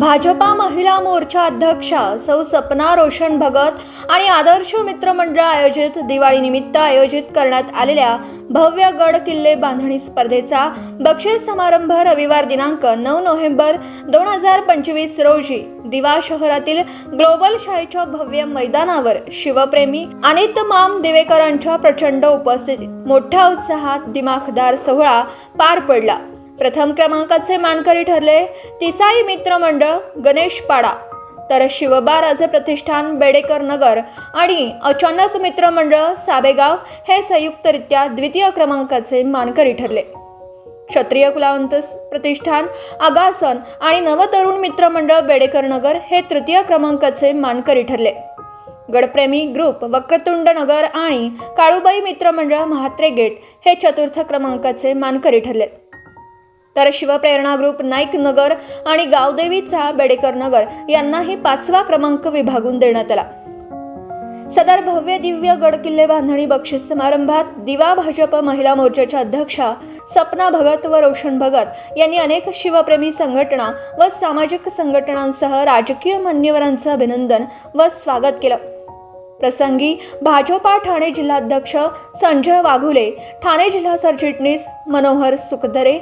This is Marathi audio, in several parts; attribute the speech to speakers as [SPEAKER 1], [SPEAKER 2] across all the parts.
[SPEAKER 1] भाजपा महिला मोर्चा अध्यक्षा सौ सपना रोशन भगत आणि आदर्श मित्रमंडळ आयोजित दिवाळीनिमित्त आयोजित करण्यात आलेल्या भव्य गड किल्ले बांधणी स्पर्धेचा बक्षीस समारंभ रविवार दिनांक नऊ नोव्हेंबर दोन हजार पंचवीस रोजी दिवा शहरातील ग्लोबल शाळेच्या भव्य मैदानावर शिवप्रेमी आणि तमाम दिवेकरांच्या प्रचंड उपस्थितीत मोठ्या उत्साहात दिमाखदार सोहळा पार पडला. प्रथम क्रमांकाचे मानकरी ठरले तिसाई मित्रमंडळ गणेशपाडा तर शिवबाराचे प्रतिष्ठान बेडेकर नगर आणि अचानक मित्रमंडळ साबेगाव हे संयुक्तरित्या द्वितीय क्रमांकाचे मानकरी ठरले. क्षत्रिय कुलावंत प्रतिष्ठान आगासन आणि नवतरुण मित्रमंडळ बेडेकर नगर हे तृतीय क्रमांकाचे मानकरी ठरले. गडप्रेमी ग्रुप वक्रतुंड नगर आणि काळूबाई मित्रमंडळ म्हात्रे गेट हे चतुर्थ क्रमांकाचे मानकरी ठरले. तर शिवप्रेरणा ग्रुप नाईक नगर आणि गावदेवीचा बेडेकर नगर यांनाही पाचवा क्रमांक विभागून देण्यात आला. सदर भव्य दिव्य गडकिल्ले बांधणी बक्षीस समारंभात दिवा भाजप महिला मोर्चाच्या अध्यक्षा सपना भगत व रोशन भगत यांनी अनेक शिवप्रेमी संघटना व सामाजिक संघटनांसह राजकीय मान्यवरांचं अभिनंदन व स्वागत केलं. प्रसंगी भाजपा ठाणे जिल्हाध्यक्ष संजय वाघुले ठाणे जिल्हा सरचिटणीस मनोहर सुखदरे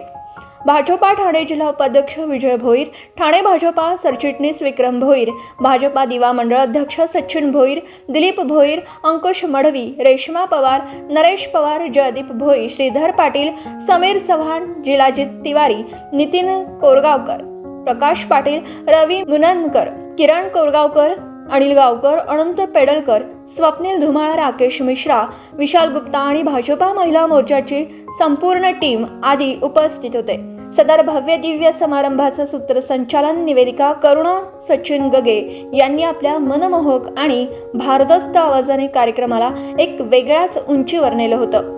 [SPEAKER 1] भाजपा ठाणे जिल्हा उपाध्यक्ष विजय भोईर ठाणे भाजपा सरचिटणीस विक्रम भोईर भाजपा दिवा मंडळ अध्यक्ष सचिन भोईर दिलीप भोईर अंकुश मडवी रेश्मा पवार नरेश पवार जयदीप भोई श्रीधर पाटील समीर चव्हाण जिलाजित तिवारी नितीन कोरगावकर प्रकाश पाटील रवी मुननकर किरण कोरगावकर अनिल गावकर अनंत पेडलकर स्वप्नील धुमाळ राकेश मिश्रा विशाल गुप्ता आणि भाजपा महिला मोर्चाची संपूर्ण टीम आदी उपस्थित होते. सदर भव्य दिव्य समारंभाचं सूत्रसंचालन निवेदिका करुणा सचिन गगे यांनी आपल्या मनमोहक आणि भारदस्त आवाजाने कार्यक्रमाला एक वेगळ्याच उंचीवर नेलं होतं.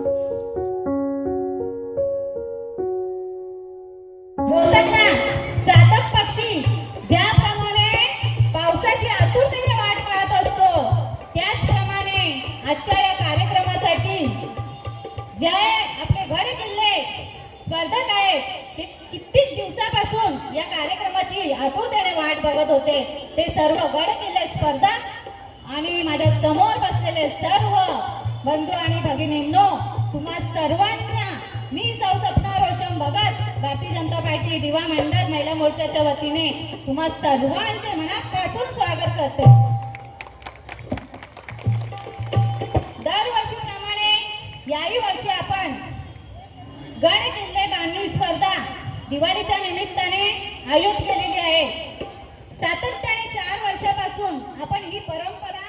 [SPEAKER 2] आजच्या या कार्यक्रमासाठी जे आपले गड किल्ले स्पर्धक आहेत ते कित्येक दिवसापासून या कार्यक्रमाची आतुरतेने वाट बघत होते. ते सर्व गड किल्ले स्पर्धक आणि माझ्यासमोर बसलेले सर्व बंधू आणि भगिनींनो तुम्हा सर्वांना मी सौ सपना रोशन भगत भारतीय जनता पार्टी दिवा मंडळ महिला मोर्चाच्या वतीने तुम्हा सर्वांचे मनापासून स्वागत करते. दिवाळीच्या निमित्ताने आयोजित केलेली आहे. सातत्याने चार वर्षापासून आपण ही परंपरा